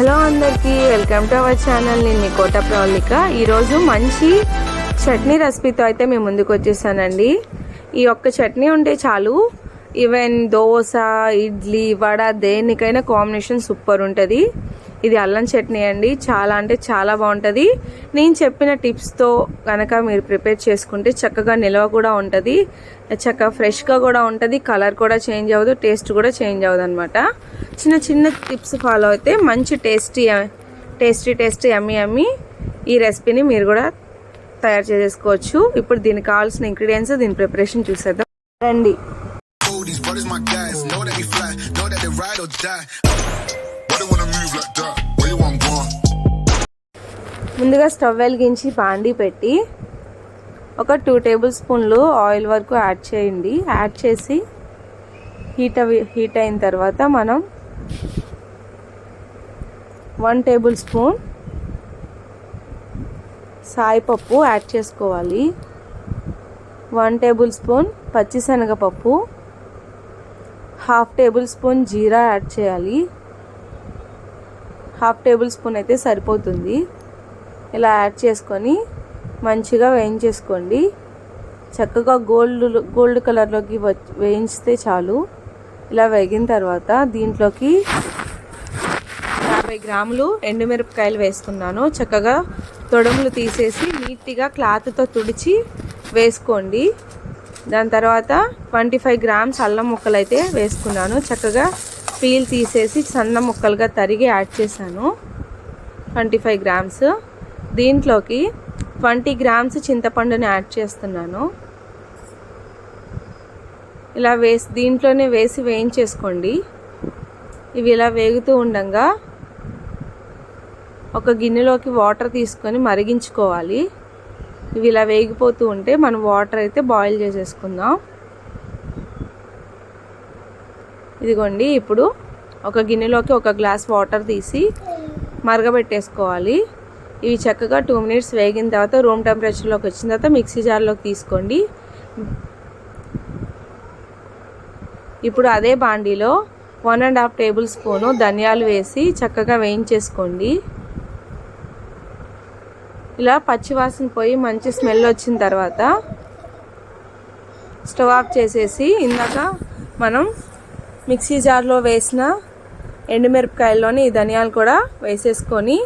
Hello అందరికీ welcome to our channel. నేను మీ కోట ప్రవళిక. ఈరోజు మంచి చట్నీ రెసిపీతో అయితే మేము ముందుకు వచ్చేసానండి. ఈ ఒక్క చట్నీ ఉంటే చాలు. ఈవెన్ దోశ ఇడ్లీ వడ దేనికైనా కాంబినేషన్ సూపర్ ఉంటుంది. ఇది అల్లం చట్నీ అండి. చాలా అంటే చాలా బాగుంటుంది. నేను చెప్పిన టిప్స్తో కనుక మీరు ప్రిపేర్ చేసుకుంటే చక్కగా నిల్వ కూడా ఉంటుంది. చక్కగా ఫ్రెష్గా కూడా ఉంటుంది. కలర్ కూడా చేంజ్ అవ్వదు. టేస్ట్ కూడా చేంజ్ అవ్వదు అనమాట చిన్న చిన్న టిప్స్ ఫాలో అయితే మంచి టేస్టీ టేస్టీ టేస్టీ అమ్మి అమ్మి ఈ రెసిపీని మీరు కూడా తయారు చేసేసుకోవచ్చు ఇప్పుడు దీనికి కావాల్సిన ఇంగ్రీడియంట్స్ దీని ప్రిపరేషన్ చూసేద్దాం. రండి. Oh? ముందుగా స్టవ్ వెలిగించి బాండీ పెట్టి ఒక టూ టేబుల్ స్పూన్లు ఆయిల్ వరకు యాడ్ చేయండి. యాడ్ చేసి హీట్ అవి హీట్ అయిన తర్వాత మనం వన్ టేబుల్ స్పూన్ సాయిపప్పు యాడ్ చేసుకోవాలి. వన్ టేబుల్ స్పూన్ పచ్చిశనగపప్పు. హాఫ్ టేబుల్ స్పూన్ జీరా యాడ్ చేయాలి. హాఫ్ టేబుల్ స్పూన్ అయితే సరిపోతుంది. ఇలా యాడ్ చేసుకొని మంచిగా వేయించేసుకోండి. చక్కగా గోల్డ్ గోల్డ్ కలర్లోకి వేయించితే చాలు. ఇలా వేగిన తర్వాత దీంట్లోకి యాభై గ్రాములు ఎండుమిరపకాయలు వేసుకున్నాను. చక్కగా తొడములు తీసేసి నీట్గా క్లాత్తో తుడిచి వేసుకోండి. దాని తర్వాత ట్వంటీ ఫైవ్ గ్రామ్స్ అల్లం ముక్కలు అయితే వేసుకున్నాను. చక్కగా పీల్ తీసేసి సన్న ముక్కలుగా తరిగి యాడ్ చేశాను. Twenty five grams. దీంట్లోకి ట్వంటీ గ్రామ్స్ చింతపండుని యాడ్ చేస్తున్నాను. ఇలా వేసి దీంట్లోనే వేసి వేయించేసుకోండి. ఇవి ఇలా వేగుతూ ఉండగా ఒక గిన్నెలోకి వాటర్ తీసుకొని మరిగించుకోవాలి. ఇవి ఇలా వేగిపోతూ ఉంటే మనం వాటర్ అయితే బాయిల్ చేసేసుకుందాం. ఇదిగోండి ఇప్పుడు ఒక గిన్నెలోకి ఒక గ్లాస్ వాటర్ తీసి మరగబెట్టేసుకోవాలి. ఇవి చక్కగా టూ మినిట్స్ వేగిన తర్వాత రూమ్ టెంపరేచర్లోకి వచ్చిన తర్వాత మిక్సీ జార్లోకి తీసుకోండి. ఇప్పుడు అదే బాండీలో one and half table spoon ధనియాలు వేసి చక్కగా వేయించేసుకోండి. ఇలా పచ్చివాసన పోయి మంచి స్మెల్ వచ్చిన తర్వాత స్టవ్ ఆఫ్ చేసేసి ఇందాక మనం మిక్సీ జార్లో వేసిన ఎండుమిరపకాయల్లోని ఈ ధనియాలు కూడా వేసేసుకొని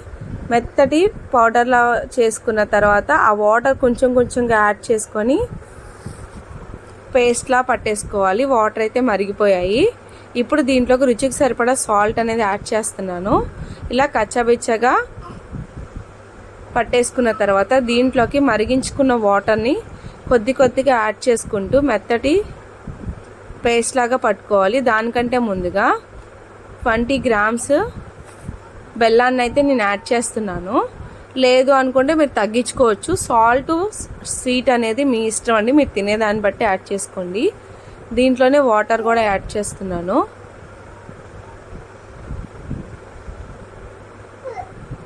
మెత్తటి పౌడర్లా చేసుకున్న తర్వాత ఆ వాటర్ కొంచెం కొంచెంగా యాడ్ చేసుకొని పేస్ట్లా పట్టేసుకోవాలి. వాటర్ అయితే మరిగిపోయాయి. ఇప్పుడు దీంట్లోకి రుచికి సరిపడా సాల్ట్ అనేది యాడ్ చేస్తున్నాను. ఇలా కచ్చబిచ్చగా పట్టేసుకున్న తర్వాత దీంట్లోకి మరిగించుకున్న వాటర్ని కొద్ది కొద్దిగా యాడ్ చేసుకుంటూ మెత్తటి పేస్ట్ లాగా పట్టుకోవాలి. దానికంటే ముందుగా ట్వంటీ గ్రామ్స్ బెల్లాన్ని అయితే నేను యాడ్ చేస్తున్నాను. లేదు అనుకుంటే మీరు తగ్గించుకోవచ్చు. సాల్ట్ స్వీట్ అనేది మీ ఇష్టం అండి. మీరు తినేదాన్ని బట్టి యాడ్ చేసుకోండి. దీంట్లోనే వాటర్ కూడా యాడ్ చేస్తున్నాను.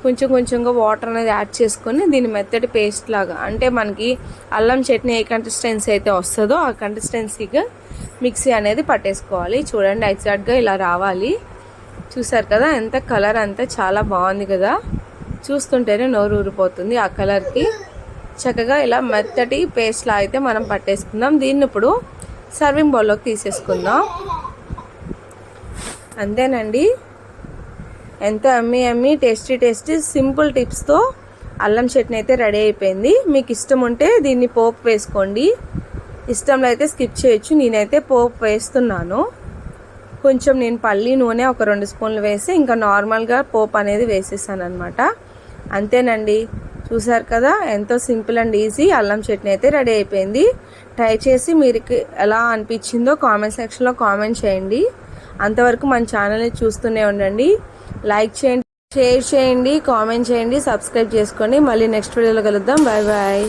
కొంచెం కొంచెంగా వాటర్ అనేది యాడ్ చేసుకొని దీన్ని మెత్తటి పేస్ట్ లాగా అంటే మనకి అల్లం చట్నీ ఏ కన్సిస్టెన్సీ అయితే వస్తుందో ఆ కన్సిస్టెన్సీగా మిక్సీ అనేది పట్టేసుకోవాలి. చూడండి ఎగ్జాక్ట్గా ఇలా రావాలి. చూసారు కదా ఎంత కలర్ అంతా చాలా బాగుంది కదా. చూస్తుంటేనే నోరు ఊరిపోతుంది ఆ కలర్కి చక్కగా ఇలా మెత్తటి పేస్ట్లా అయితే మనం పట్టేసుకుందాం. దీన్ని ఇప్పుడు సర్వింగ్ బౌల్లోకి తీసేసుకుందాం. అంతేనండి. ఎంతో అమ్మి అమ్మి టేస్టీ టేస్టీ సింపుల్ టిప్స్తో అల్లం చట్నీ అయితే రెడీ అయిపోయింది. మీకు ఇష్టం ఉంటే దీన్ని పోపు వేసుకోండి. ఇష్టంలో అయితే స్కిప్ చేయొచ్చు. నేనైతే పోపు వేస్తున్నాను. కొంచెం నేను పల్లి నూనె ఒక రెండు స్పూన్లు వేసి ఇంకా నార్మల్గా పోపు అనేది వేసేసాను అనమాట అంతేనండి. చూసారు కదా ఎంతో సింపుల్ అండ్ ఈజీ అల్లం చట్నీ అయితే రెడీ అయిపోయింది. ట్రై చేసి మీరు ఎలా అనిపించిందో కామెంట్ సెక్షన్లో కామెంట్ చేయండి. అంతవరకు మన ఛానల్ని చూస్తూనే ఉండండి. లైక్ చేయండి షేర్ చేయండి కామెంట్ చేయండి సబ్స్క్రైబ్ చేసుకోండి. మళ్ళీ నెక్స్ట్ వీడియోలో కలుద్దాం. Bye bye